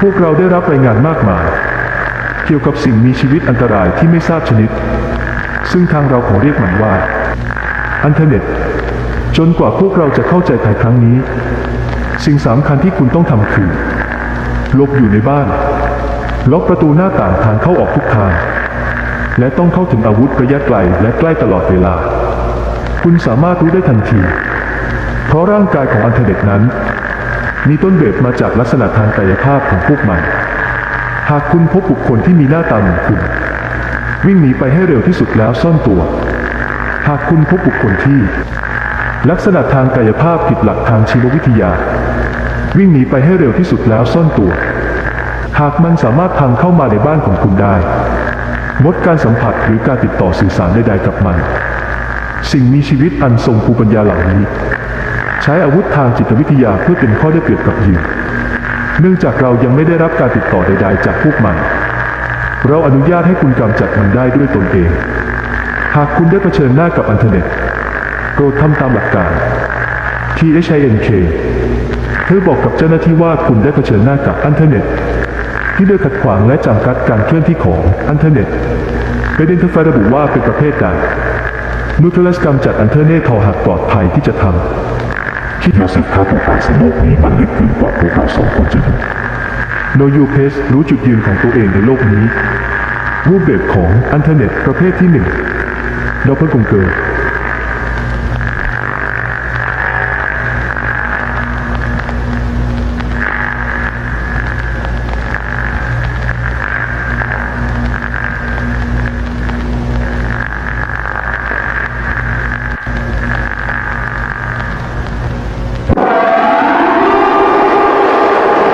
พวกเราได้รับรายงานมากมาย เกี่ยวกับสิ่งมีชีวิตอันตรายที่ไม่ทราบชนิด ซึ่งทางเราขอเรียกมันว่าอันเทอร์เน็ต จนกว่าพวกเราจะเข้าใจภายครั้งนี้ สิ่งสำคัญที่คุณต้องทำคือหลบอยู่ในบ้าน ล็อกประตูหน้าต่างทางเข้าออกทุกทาง และต้องเข้าถึงอาวุธระยะไกลและใกล้ตลอดเวลา คุณสามารถรู้ได้ทันที เพราะร่างกายของอันเทอร์เน็ตนั้น มีต้นแบบมาจากลักษณะทางกายภาพของพวกมัน หากคุณพบบุคคลที่มีหน้าตาเหมือนคุณ วิ่งหนีไปให้เร็วที่สุดแล้วซ่อนตัว หากคุณพบบุคคลที่ ลักษณะทางกายภาพผิดหลักทางชีววิทยา วิ่งหนีไปให้เร็วที่สุดแล้วซ่อนตัว หากมันสามารถพังเข้ามาในบ้านของคุณได้งดการสัมผัสหรือการติดต่อสื่อสารใดๆกับมัน สิ่งมีชีวิตอันทรงภูมิปัญญาเหล่านี้ ช้อาวุธทางจิตวิทยาเพื่อเป็นข้อได้เปรียบกับเหยื่อเนื่องจากเรายังไม่ได้รับการติดต่อใด ๆ จากพวกมัน เราอนุญาตให้คุณกำจัดมันได้ด้วยตนเอง หากคุณได้เผชิญหน้ากับอินเทอร์เน็ตโปรดทำตามหลักการ THINK เธอบอกกับเจ้าหน้าที่ว่าคุณได้เผชิญหน้ากับอินเทอร์เน็ต ที่ได้ขัดขวางและจำกัดการเคลื่อนที่ของอินเทอร์เน็ตเป็นเดนทอร์ไฟระบุว่าเป็นประเภทใดนูเทลสกรรมจัดอินเทอร์เน็ตทอหากปลอดภัยที่จะทำ คิดรู้สึกท่าต่างๆสนุกนี้มันลึกถึงกว่าพวกเราสองคนจะนึกโนยูเพสรู้จุดยืนของตัวเองในโลกนี้ รูปแบบของอินเทอร์เน็ตประเภทที่หนึ่งดอปเปอร์กงเกอร์